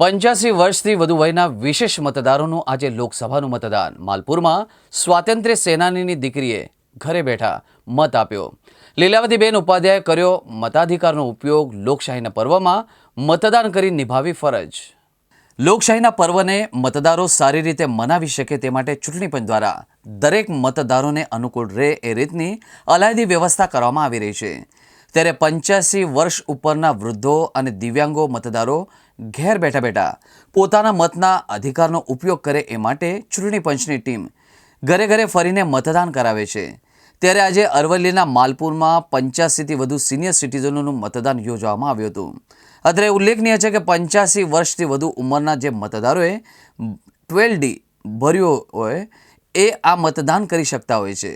પંચ્યાસી વર્ષથી વધુ વયના વિશેષ મતદારોનું આજે લોકસભાનું મતદાન. માલપુરમાં સ્વાતંત્ર્ય સેનાનીની દીકરીએ ઘરે બેઠા મત આપ્યો. લીલાવતીબેન ઉપાધ્યાયે કર્યો મતાધિકારનો ઉપયોગ લોકશાહીના પર્વમાં મતદાન કરી નિભાવી ફરજ. લોકશાહીના પર્વને મતદારો સારી રીતે મનાવી શકે તે માટે ચૂંટણી પંચ દ્વારા દરેક મતદારોને અનુકૂળ રહે એ રીતની અલાયદી વ્યવસ્થા કરવામાં આવી રહી છે. ત્યારે પંચ્યાસી વર્ષ ઉપરના વૃદ્ધો અને દિવ્યાંગો મતદારો ઘેર બેઠા બેઠા પોતાના મતના અધિકારનો ઉપયોગ કરે એ માટે ચૂંટણી પંચની ટીમ ઘરે ઘરે ફરીને મતદાન કરાવે છે. ત્યારે આજે અરવલ્લીના માલપુરમાં પંચ્યાસીથી વધુ સિનિયર સિટીઝનોનું મતદાન યોજવામાં આવ્યું હતું. અત્રે ઉલ્લેખનીય છે કે પંચ્યાસી વર્ષથી વધુ ઉંમરના જે મતદારોએ ટ્વેલ્વ ડી ભર્યો હોય એ આ મતદાન કરી શકતા હોય છે.